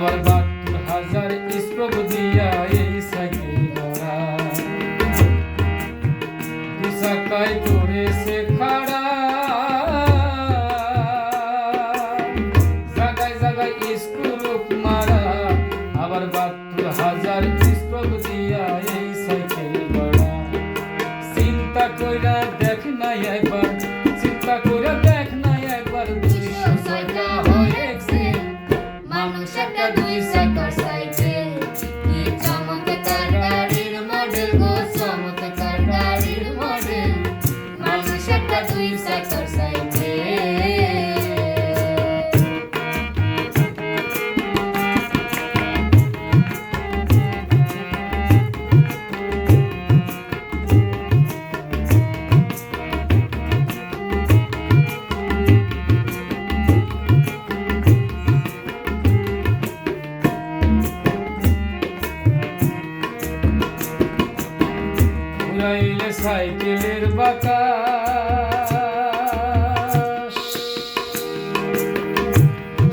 আবার সাইকেলের বাতাস।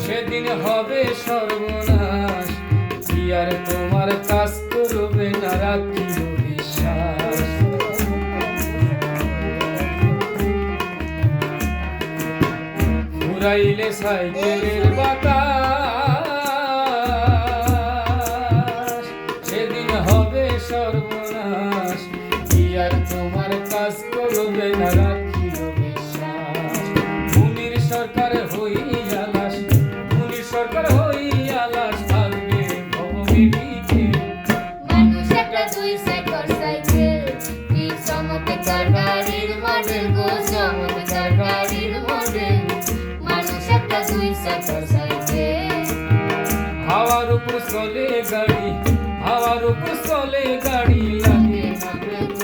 সেদিন হবে সর্বনাশ, কি আর তোমার কাজ করবে না বিশ্বাস উড়াইলে সাইকেলের বাতাস করবে না বিশ্বাস। মুনির সরকার হইয়া লাশ মুনির সরকার হইয়া লাশ থাকবে ভববিবিকে। মানুষ একটা দুই চাকার সাইকেল কি চমৎকার গাড়ির মডেল গো চমৎকার গাড়ির মডেল। মানুষ একটা দুই চাকার সাইকেল হাওয়ার উপর চলে গাড়ি হাওয়ার উপর চলে গাড়ি লাগে। না